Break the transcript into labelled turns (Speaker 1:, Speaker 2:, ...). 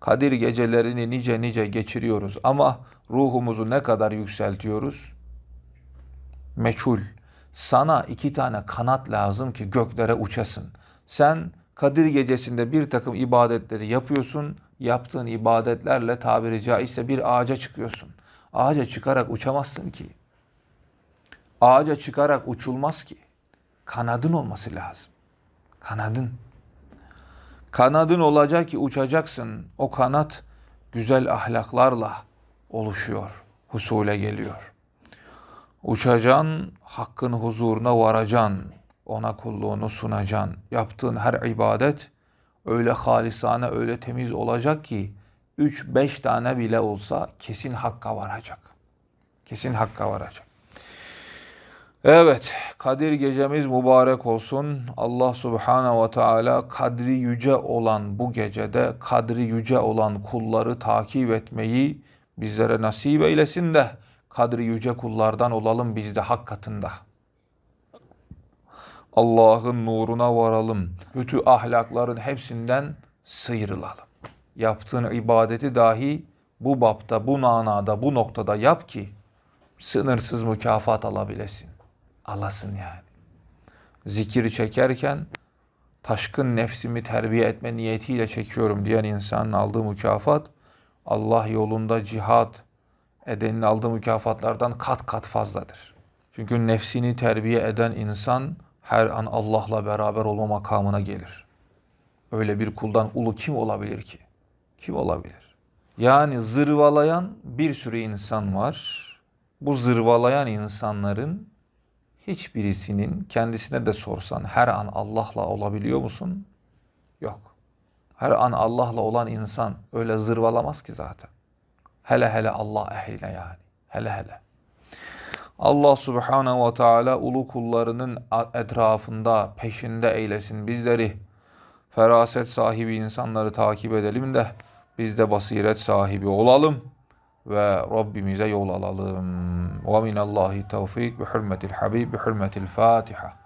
Speaker 1: Kadir gecelerini nice nice geçiriyoruz ama ruhumuzu ne kadar yükseltiyoruz? Meçhul. Sana iki tane kanat lazım ki göklere uçasın. Sen Kadir gecesinde bir takım ibadetleri yapıyorsun. Yaptığın ibadetlerle tabiri caizse bir ağaca çıkıyorsun. Ağaca çıkarak uçamazsın ki. Ağaca çıkarak uçulmaz ki. Kanadın olması lazım. Kanadın. Kanadın olacak ki uçacaksın. O kanat güzel ahlaklarla oluşuyor. Husule geliyor. Uçacaksın, hakkın huzuruna varacaksın. Ona kulluğunu sunacaksın. Yaptığın her ibadet öyle halisane, öyle temiz olacak ki 3-5 tane bile olsa kesin hakka varacak. Kesin hakka varacak. Evet, Kadir gecemiz mübarek olsun. Allah Subhanahu ve Teala kadri yüce olan bu gecede kadri yüce olan kulları takip etmeyi bizlere nasip eylesin de kadri yüce kullardan olalım biz de hak katında. Allah'ın nuruna varalım. Kötü ahlakların hepsinden sıyrılalım. Yaptığın ibadeti dahi bu bapta, bu nanada, bu noktada yap ki sınırsız mükafat alabilesin. Alasın yani. Zikir çekerken taşkın nefsimi terbiye etme niyetiyle çekiyorum diyen insanın aldığı mükafat Allah yolunda cihat edenin aldığı mükafatlardan kat kat fazladır. Çünkü nefsini terbiye eden insan her an Allah'la beraber olma makamına gelir. Öyle bir kuldan ulu kim olabilir ki? Kim olabilir? Yani zırvalayan bir sürü insan var. Bu zırvalayan insanların hiçbirisinin kendisine de sorsan her an Allah'la olabiliyor musun? Yok. Her an Allah'la olan insan öyle zırvalamaz ki zaten. Hele hele Allah ehline yani. Hele hele. Allah subhanehu ve teala ulu kullarının etrafında, peşinde eylesin bizleri. Feraset sahibi insanları takip edelim de biz de basiret sahibi olalım ve Rabbimize yol alalım. Ve minallahi tevfik bi hürmetil habib bi hürmetil Fatiha.